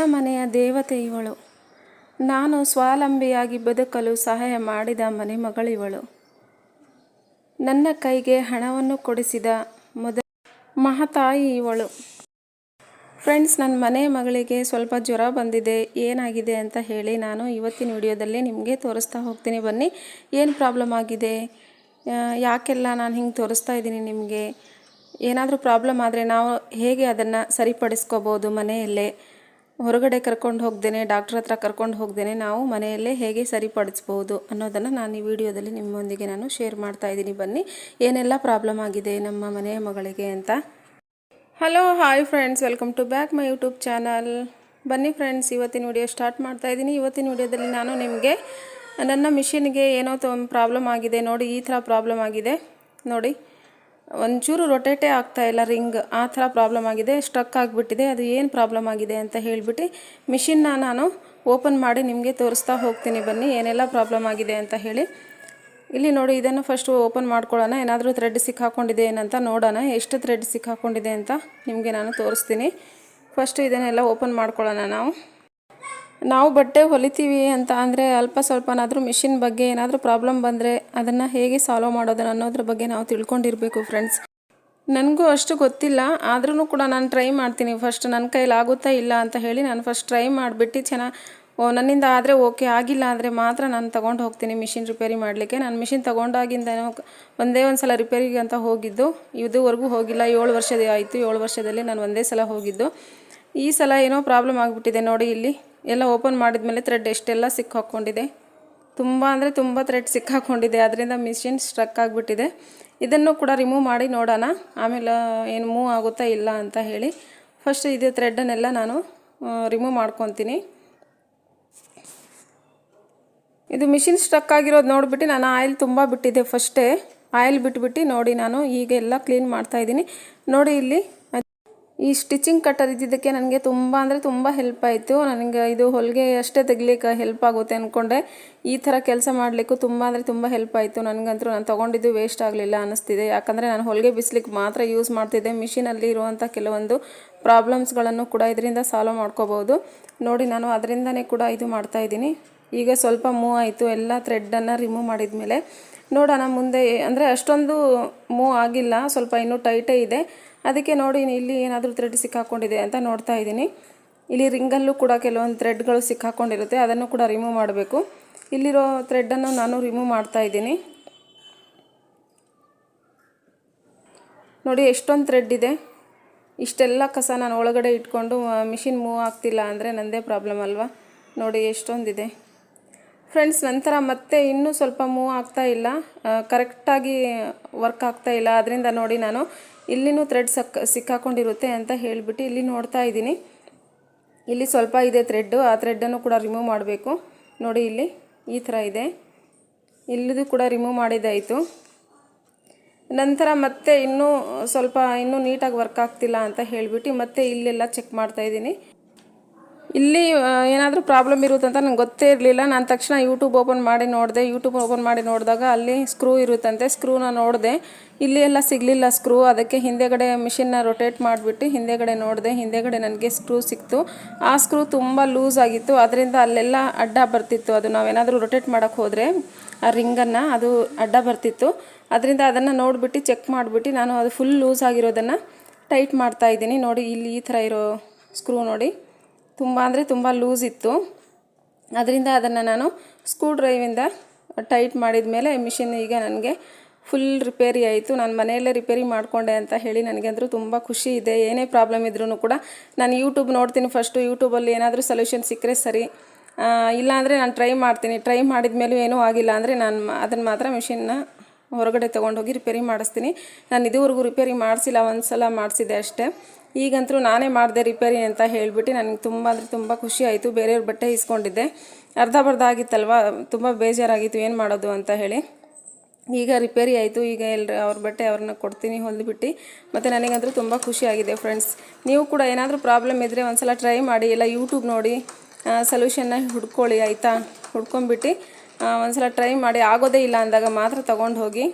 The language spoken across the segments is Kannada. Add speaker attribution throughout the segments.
Speaker 1: ನನ್ನ ಮನೆಯ ದೇವತೆ ಇವಳು. ನಾನು ಸ್ವಾವಲಂಬಿಯಾಗಿ ಬದುಕಲು ಸಹಾಯ ಮಾಡಿದ ಮನೆ ಮಗಳಿವಳು ನನ್ನ ಕೈಗೆ ಹಣವನ್ನು ಕೊಡಿಸಿದ ಮೊದ ಮಹತಾಯಿ ಇವಳು. ಫ್ರೆಂಡ್ಸ್, ನನ್ನ ಮನೆ ಮಗಳಿಗೆ ಸ್ವಲ್ಪ ಜ್ವರ ಬಂದಿದೆ. ಏನಾಗಿದೆ ಅಂತ ಹೇಳಿ ನಾನು ಇವತ್ತಿನ ವಿಡಿಯೋದಲ್ಲಿ ನಿಮಗೆ ತೋರಿಸ್ತಾ ಹೋಗ್ತೀನಿ. ಬನ್ನಿ, ಏನು ಪ್ರಾಬ್ಲಮ್ ಆಗಿದೆ? ಯಾಕೆಲ್ಲ ನಾನು ಹಿಂಗೆ ತೋರಿಸ್ತಾ ಇದ್ದೀನಿ ನಿಮಗೆ? ಏನಾದರೂ ಪ್ರಾಬ್ಲಮ್ ಆದರೆ ನಾವು ಹೇಗೆ ಅದನ್ನು ಸರಿಪಡಿಸ್ಕೋಬೋದು ಮನೆಯಲ್ಲೇ? ಹೊರಗಡೆ ಕರ್ಕೊಂಡು ಹೋಗ್ದೇನೆ ಡಾಕ್ಟ್ರ್ ಹತ್ರ ಕರ್ಕೊಂಡು ಹೋಗ್ದೇನೆ ನಾವು ಮನೆಯಲ್ಲೇ ಹೇಗೆ ಸರಿಪಡಿಸ್ಬೋದು ಅನ್ನೋದನ್ನು ನಾನು ಈ ವಿಡಿಯೋದಲ್ಲಿ ನಿಮ್ಮೊಂದಿಗೆ ನಾನು ಶೇರ್ ಮಾಡ್ತಾ ಇದ್ದೀನಿ. ಬನ್ನಿ, ಏನೆಲ್ಲ ಪ್ರಾಬ್ಲಮ್ ಆಗಿದೆ ನಮ್ಮ ಮನೆಯ ಮಗಳಿಗೆ ಅಂತ. Hello hi friends welcome to back my YouTube channel ಬನ್ನಿ ಫ್ರೆಂಡ್ಸ್ ಇವತ್ತಿನ ವಿಡಿಯೋ ಸ್ಟಾರ್ಟ್ ಮಾಡ್ತಾ ಇದ್ದೀನಿ. ಇವತ್ತಿನ ವಿಡಿಯೋದಲ್ಲಿ ನಾನು ನಿಮಗೆ ನನ್ನ ಮಿಷಿನ್ಗೆ ಏನೋ ಪ್ರಾಬ್ಲಮ್ ಆಗಿದೆ. ನೋಡಿ, ಈ ಥರ ಪ್ರಾಬ್ಲಮ್ ಆಗಿದೆ. ನೋಡಿ. ಒಂಚೂರು ರೊಟೇಟೇ ಇಲ್ಲ, ರಿಂಗ್. ಆ ಥರ ಪ್ರಾಬ್ಲಮ್ ಆಗಿದೆ ಸ್ಟಕ್ ಆಗಿಬಿಟ್ಟಿದೆ, ಅದು ಏನು ಪ್ರಾಬ್ಲಮ್ ಆಗಿದೆ ಅಂತ ಹೇಳಿಬಿಟ್ಟು ಮಿಷಿನ್ನ ನಾನು ಓಪನ್ ಮಾಡಿ ನಿಮಗೆ ತೋರಿಸ್ತಾ ಹೋಗ್ತೀನಿ ಬನ್ನಿ, ಏನೆಲ್ಲ ಪ್ರಾಬ್ಲಮ್ ಆಗಿದೆ ಅಂತ ಹೇಳಿ. ಇಲ್ಲಿ ನೋಡಿ, ಇದನ್ನು ಫಸ್ಟ್ ಓಪನ್ ಮಾಡ್ಕೊಳ್ಳೋಣ, ಏನಾದರೂ ಥ್ರೆಡ್ ಸಿಕ್ಕಾಕೊಂಡಿದೆ ಏನಂತ ನೋಡೋಣ, ಎಷ್ಟು ಥ್ರೆಡ್ ಸಿಕ್ಕಾಕೊಂಡಿದೆ ಅಂತ ನಿಮಗೆ ನಾನು ತೋರಿಸ್ತೀನಿ. ಫಸ್ಟ್ ಇದನ್ನೆಲ್ಲ ಓಪನ್ ಮಾಡ್ಕೊಳ್ಳೋಣ ನಾವು. ನಾವು ಬಟ್ಟೆ ಹೊಲಿತೀವಿ ಅಂತ ಅಂದರೆ ಅಲ್ಪ ಸ್ವಲ್ಪನಾದರೂ ಮಿಷಿನ್ ಬಗ್ಗೆ ಏನಾದರೂ ಪ್ರಾಬ್ಲಮ್ ಬಂದರೆ ಅದನ್ನು ಹೇಗೆ ಸಾಲ್ವ್ ಮಾಡೋದು ಅನ್ನೋದ್ರ ಬಗ್ಗೆ ನಾವು ತಿಳ್ಕೊಂಡಿರಬೇಕು ಫ್ರೆಂಡ್ಸ್ ನನಗೂ ಅಷ್ಟು ಗೊತ್ತಿಲ್ಲ ಆದ್ರೂ ಕೂಡ ನಾನು ಟ್ರೈ ಮಾಡ್ತೀನಿ. ಫಸ್ಟ್ ನನ್ನ ಕೈಲಿ ಆಗುತ್ತಾ ಇಲ್ಲ ಅಂತ ಹೇಳಿ ನಾನು ಫಸ್ಟ್ ಟ್ರೈ ಮಾಡಿಬಿಟ್ಟು ಚೆನ್ನಾಗಿ ನನ್ನಿಂದ ಆದರೆ ಓಕೆ ಆಗಿಲ್ಲ ಅಂದರೆ ಮಾತ್ರ ನಾನು ತೊಗೊಂಡು ಹೋಗ್ತೀನಿ ಮಿಷಿನ್ ರಿಪೇರಿ ಮಾಡಲಿಕ್ಕೆ. ನಾನು ಮಿಷಿನ್ ತೊಗೊಂಡಾಗಿಂದ ಒಂದೇ ಒಂದು ಸಲ ರಿಪೇರಿಗೆ ಅಂತ ಹೋಗಿದ್ದು. ಇದುವರೆಗೂ ಹೋಗಿಲ್ಲ, ಏಳು ವರ್ಷದ ಆಯಿತು, ಏಳು ವರ್ಷದಲ್ಲಿ ನಾನು ಒಂದೇ ಸಲ ಹೋಗಿದ್ದು. ಈ ಸಲ ಏನೋ ಪ್ರಾಬ್ಲಮ್ ಆಗಿಬಿಟ್ಟಿದೆ ನೋಡಿ ಇಲ್ಲಿ. ಎಲ್ಲ ಓಪನ್ ಮಾಡಿದ ಮೇಲೆ ಥ್ರೆಡ್ ಎಷ್ಟೆಲ್ಲ ಸಿಕ್ಕಾಕೊಂಡಿದೆ ತುಂಬ ಅಂದರೆ ತುಂಬ ಥ್ರೆಡ್ ಸಿಕ್ಕಾಕೊಂಡಿದೆ ಅದರಿಂದ ಮಿಷಿನ್ ಸ್ಟ್ರಕ್ ಆಗಿಬಿಟ್ಟಿದೆ. ಇದನ್ನು ಕೂಡ ರಿಮೂವ್ ಮಾಡಿ ನೋಡೋಣ. ಆಮೇಲೆ, ಏನು ಮೂವ್ ಆಗುತ್ತಾ ಇಲ್ಲ ಅಂತ ಹೇಳಿ. ಫಸ್ಟ್ ಇದು ಥ್ರೆಡ್ಡನ್ನೆಲ್ಲ ನಾನು ರಿಮೂವ್ ಮಾಡ್ಕೊತೀನಿ. ಇದು ಮಿಷಿನ್ ಸ್ಟ್ರಕ್ ಆಗಿರೋದು ನೋಡಿಬಿಟ್ಟು ನಾನು ಆಯಿಲ್ ತುಂಬ ಬಿಟ್ಟಿದ್ದೆ ಫಸ್ಟೇ ಆಯಿಲ್ ಬಿಟ್ಬಿಟ್ಟು ನೋಡಿ ನಾನು ಈಗ ಎಲ್ಲ ಕ್ಲೀನ್ ಮಾಡ್ತಾಯಿದ್ದೀನಿ ನೋಡಿ ಇಲ್ಲಿ ಈ ಸ್ಟಿಚಿಂಗ್ ಕಟ್ಟರ್ ಇದ್ದಿದ್ದಕ್ಕೆ ನನಗೆ ತುಂಬ ಅಂದರೆ ತುಂಬ ಹೆಲ್ಪ್ ಆಯಿತು. ನನಗೆ ಇದು ಹೊಲಿಗೆ ಅಷ್ಟೇ ತೆಗಿಲಿಕ್ಕೆ ಹೆಲ್ಪ್ ಆಗುತ್ತೆ ಅಂದ್ಕೊಂಡೆ ಈ ಥರ ಕೆಲಸ ಮಾಡಲಿಕ್ಕೂ ತುಂಬ ಅಂದರೆ ತುಂಬ ಹೆಲ್ಪ್ ಆಯಿತು. ನನಗಂತೂ ನಾನು ತೊಗೊಂಡಿದ್ದು ವೇಸ್ಟ್ ಆಗಲಿಲ್ಲ ಅನ್ನಿಸ್ತಿದೆ ಯಾಕಂದರೆ ನಾನು ಹೊಲಿಗೆ ಬಿಸ್ಲಿಕ್ಕೆ ಮಾತ್ರ ಯೂಸ್ ಮಾಡ್ತಿದ್ದೆ. ಮಿಷಿನಲ್ಲಿ ಇರುವಂಥ ಕೆಲವೊಂದು ಪ್ರಾಬ್ಲಮ್ಸ್ಗಳನ್ನು ಕೂಡ ಇದರಿಂದ ಸಾಲ್ವ್ ಮಾಡ್ಕೋಬೋದು. ನೋಡಿ, ನಾನು ಅದರಿಂದನೇ ಕೂಡ ಇದು ಮಾಡ್ತಾಯಿದ್ದೀನಿ ಈಗ ಸ್ವಲ್ಪ ಮೂವ್ ಆಯಿತು. ಎಲ್ಲ ಥ್ರೆಡ್ಡನ್ನು ರಿಮೂವ್ ಮಾಡಿದ ಮೇಲೆ ನೋಡೋಣ ಮುಂದೆ. ಅಂದರೆ ಅಷ್ಟೊಂದು ಮೂವ್ ಆಗಿಲ್ಲ. ಸ್ವಲ್ಪ ಇನ್ನೂ ಟೈಟೇ ಇದೆ. ಅದಕ್ಕೆ ನೋಡಿ ಇಲ್ಲಿ ಏನಾದರೂ ಥ್ರೆಡ್ ಸಿಕ್ಕಾಕೊಂಡಿದೆ ಅಂತ ನೋಡ್ತಾ ಇದ್ದೀನಿ. ಇಲ್ಲಿ ರಿಂಗಲ್ಲೂ ಕೂಡ ಕೆಲವೊಂದು ಥ್ರೆಡ್ಗಳು ಸಿಕ್ಕಾಕೊಂಡಿರುತ್ತೆ, ಅದನ್ನು ಕೂಡ ರಿಮೂವ್ ಮಾಡಬೇಕು. ಇಲ್ಲಿರೋ ಥ್ರೆಡ್ಡನ್ನು ನಾನು ರಿಮೂವ್ ಮಾಡ್ತಾ ಇದ್ದೀನಿ. ನೋಡಿ ಎಷ್ಟೊಂದು ಥ್ರೆಡ್ ಇದೆ. ಇಷ್ಟೆಲ್ಲ ಕಸ ನಾನು ಒಳಗಡೆ ಇಟ್ಕೊಂಡು ಮಿಷಿನ್ ಮೂವ್ ಆಗ್ತಿಲ್ಲ ಅಂದರೆ ನನ್ನದೇ ಪ್ರಾಬ್ಲಮ್ ಅಲ್ವಾ? ನೋಡಿ ಎಷ್ಟೊಂದಿದೆ. ಫ್ರೆಂಡ್ಸ್ ನಂತರ ಮತ್ತೆ ಇನ್ನೂ ಸ್ವಲ್ಪ ಮೂವ್ ಆಗ್ತಾ ಇಲ್ಲ. ಕರೆಕ್ಟಾಗಿ ವರ್ಕ್ ಆಗ್ತಾ ಇಲ್ಲ. ಅದರಿಂದ ನೋಡಿ ನಾನು ಇಲ್ಲಿನೂ ಥ್ರೆಡ್ ಸಕ್, ಸಿಕ್ಕಾಕೊಂಡಿರುತ್ತೆ ಅಂತ ಹೇಳಿಬಿಟ್ಟು ಇಲ್ಲಿ ನೋಡ್ತಾ ಇದ್ದೀನಿ. ಇಲ್ಲಿ ಸ್ವಲ್ಪ ಇದೆ ಥ್ರೆಡ್ಡು ಆ ಥ್ರೆಡ್ಡನ್ನು ಕೂಡ ರಿಮೂವ್ ಮಾಡಬೇಕು. ನೋಡಿ ಇಲ್ಲಿ ಈ ಥರ ಇದೆ. ಇಲ್ಲಿದು ಕೂಡ ರಿಮೂವ್ ಮಾಡಿದ್ದಾಯಿತು ನಂತರ ಮತ್ತೆ ಇನ್ನೂ ಸ್ವಲ್ಪ, ಇನ್ನೂ ನೀಟಾಗಿ ವರ್ಕ್ ಆಗ್ತಿಲ್ಲ ಅಂತ ಹೇಳಿಬಿಟ್ಟು ಮತ್ತೆ ಇಲ್ಲೆಲ್ಲ ಚೆಕ್ ಮಾಡ್ತಾ ಇದ್ದೀನಿ. ಇಲ್ಲಿ ಏನಾದರೂ ಪ್ರಾಬ್ಲಮ್ ಇರುತ್ತಂತ ನಂಗೆ ಗೊತ್ತೇ ಇರಲಿಲ್ಲ. ನಾನು ತಕ್ಷಣ ಯೂಟ್ಯೂಬ್ ಓಪನ್ ಮಾಡಿ ನೋಡಿದೆ. ಯೂಟ್ಯೂಬ್ ಓಪನ್ ಮಾಡಿ ನೋಡಿದಾಗ ಅಲ್ಲಿ ಸ್ಕ್ರೂ ಇರುತ್ತಂತೆ. ಸ್ಕ್ರೂನ ನೋಡಿದೆ. ಇಲ್ಲಿ ಎಲ್ಲ ಸಿಗಲಿಲ್ಲ ಸ್ಕ್ರೂ ಅದಕ್ಕೆ ಹಿಂದೆಗಡೆ ಮಿಷಿನ್ನ ರೊಟೇಟ್ ಮಾಡಿಬಿಟ್ಟು ಹಿಂದೆಗಡೆ ನೋಡಿದೆ. ಹಿಂದೆಗಡೆ ನನಗೆ ಸ್ಕ್ರೂ ಸಿಕ್ತು. ಆ ಸ್ಕ್ರೂ ತುಂಬ ಲೂಸ್ ಆಗಿತ್ತು. ಅದರಿಂದ ಅಲ್ಲೆಲ್ಲ ಅಡ್ಡ ಬರ್ತಿತ್ತು. ಅದು ನಾವೇನಾದರೂ ರೊಟೇಟ್ ಮಾಡೋಕ್ಕೆ ಹೋದರೆ ಆ ರಿಂಗನ್ನು ಅದು ಅಡ್ಡ ಬರ್ತಿತ್ತು. ಅದರಿಂದ ಅದನ್ನು ನೋಡಿಬಿಟ್ಟು ಚೆಕ್ ಮಾಡಿಬಿಟ್ಟು ನಾನು ಅದು ಫುಲ್ ಲೂಸ್ ಆಗಿರೋದನ್ನು ಟೈಟ್ ಮಾಡ್ತಾ ಇದ್ದೀನಿ. ನೋಡಿ, ಇಲ್ಲಿ ಈ ಥರ ಇರೋ ಸ್ಕ್ರೂ ನೋಡಿ. ತುಂಬ ಅಂದರೆ ತುಂಬ ಲೂಸ್ ಇತ್ತು. ಅದರಿಂದ ಅದನ್ನು ನಾನು ಸ್ಕ್ರೂ ಡ್ರೈವಿಂದ ಟೈಟ್ ಮಾಡಿದ ಮೇಲೆ ಮಿಷಿನ್ ಈಗ ನನಗೆ ಫುಲ್ ರಿಪೇರಿ ಆಯಿತು. ನಾನು ಮನೆಯಲ್ಲೇ ರಿಪೇರಿ ಮಾಡಿಕೊಂಡೆ ಅಂತ ಹೇಳಿ ನನಗೆ ಅಂದರೂ ತುಂಬ ಖುಷಿ ಇದೆ. ಏನೇ ಪ್ರಾಬ್ಲಮ್ ಇದ್ರೂ ಕೂಡ ನಾನು ಯೂಟ್ಯೂಬ್ ನೋಡ್ತೀನಿ ಫಸ್ಟು ಯೂಟ್ಯೂಬಲ್ಲಿ ಏನಾದರೂ ಸೊಲ್ಯೂಷನ್ ಸಿಕ್ಕರೆ ಸರಿ. ಇಲ್ಲಾಂದರೆ ನಾನು ಟ್ರೈ ಮಾಡ್ತೀನಿ. ಟ್ರೈ ಮಾಡಿದ ಮೇಲೂ ಏನೂ ಆಗಿಲ್ಲ ಅಂದರೆ ನಾನು ಅದನ್ನು ಮಾತ್ರ ಮಿಷಿನ್ನ ಹೊರಗಡೆ ತೊಗೊಂಡೋಗಿ ರಿಪೇರಿ ಮಾಡಿಸ್ತೀನಿ. ನಾನು ಇದುವರೆಗೂ ರಿಪೇರಿ ಮಾಡಿಸಿಲ್ಲ ಒಂದು ಸಲ ಮಾಡಿಸಿದೆ ಅಷ್ಟೇ. ಈಗಂತೂ ನಾನೇ ಮಾಡಿದೆ ರಿಪೇರಿ ಅಂತ ಹೇಳಿಬಿಟ್ಟು ನನಗೆ ತುಂಬ ಅಂದರೆ ತುಂಬ ಖುಷಿ ಆಯಿತು. ಬೇರೆಯವ್ರ ಬಟ್ಟೆ ಇಸ್ಕೊಂಡಿದ್ದೆ. ಅರ್ಧ ಬರ್ಧ ಆಗಿತ್ತಲ್ವ? ತುಂಬ ಬೇಜಾರಾಗಿತ್ತು. ಏನು ಮಾಡೋದು ಅಂತ ಹೇಳಿ. ಈಗ ರಿಪೇರಿ ಆಯಿತು. ಈಗ ಎಲ್ಲರ ಅವ್ರ ಬಟ್ಟೆ ಅವ್ರನ್ನ ಕೊಡ್ತೀನಿ ಹೊಲಿದ್ಬಿಟ್ಟು. ಮತ್ತು ನನಗಂತೂ ತುಂಬ ಖುಷಿಯಾಗಿದೆ ಫ್ರೆಂಡ್ಸ್ ನೀವು ಕೂಡ ಏನಾದರೂ ಪ್ರಾಬ್ಲಮ್ ಇದ್ದರೆ ಒಂದು ಸಲ ಟ್ರೈ ಮಾಡಿ. ಇಲ್ಲ ಯೂಟ್ಯೂಬ್ ನೋಡಿ ಸೊಲ್ಯೂಷನ್ನ ಹುಡ್ಕೊಳ್ಳಿ, ಆಯಿತಾ? ಹುಡ್ಕೊಂಬಿಟ್ಟು ಒಂದ್ಸಲ ಟ್ರೈ ಮಾಡಿ, ಆಗೋದೇ ಇಲ್ಲ ಅಂದಾಗ ಮಾತ್ರ ತಗೊಂಡು ಹೋಗಿ.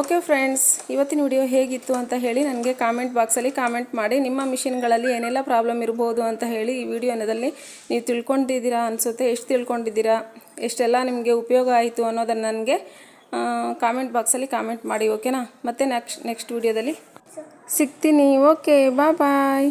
Speaker 1: ಓಕೆ ಫ್ರೆಂಡ್ಸ್ ಇವತ್ತಿನ ವಿಡಿಯೋ ಹೇಗಿತ್ತು ಅಂತ ಹೇಳಿ ನನಗೆ ಕಾಮೆಂಟ್ ಬಾಕ್ಸಲ್ಲಿ ಕಾಮೆಂಟ್ ಮಾಡಿ. ನಿಮ್ಮ ಮಿಷಿನ್ಗಳಲ್ಲಿ ಏನೆಲ್ಲ ಪ್ರಾಬ್ಲಮ್ ಇರ್ಬೋದು ಅಂತ ಹೇಳಿ ಈ ವಿಡಿಯೋನದಲ್ಲಿ ನೀವು ತಿಳ್ಕೊಂಡಿದ್ದೀರಾ ಅನಿಸುತ್ತೆ? ಎಷ್ಟು ತಿಳ್ಕೊಂಡಿದ್ದೀರಾ? ಎಷ್ಟೆಲ್ಲ ನಿಮಗೆ ಉಪಯೋಗ ಆಯಿತು ಅನ್ನೋದನ್ನು ನನಗೆ ಕಾಮೆಂಟ್ ಬಾಕ್ಸಲ್ಲಿ ಕಾಮೆಂಟ್ ಮಾಡಿ ಓಕೆನಾ ಮತ್ತೆ ನೆಕ್ಸ್ಟ್ ನೆಕ್ಸ್ಟ್ ವಿಡಿಯೋದಲ್ಲಿ ಸಿಗ್ತೀನಿ. ಓಕೆ ಬಾಯ್ ಬಾಯ್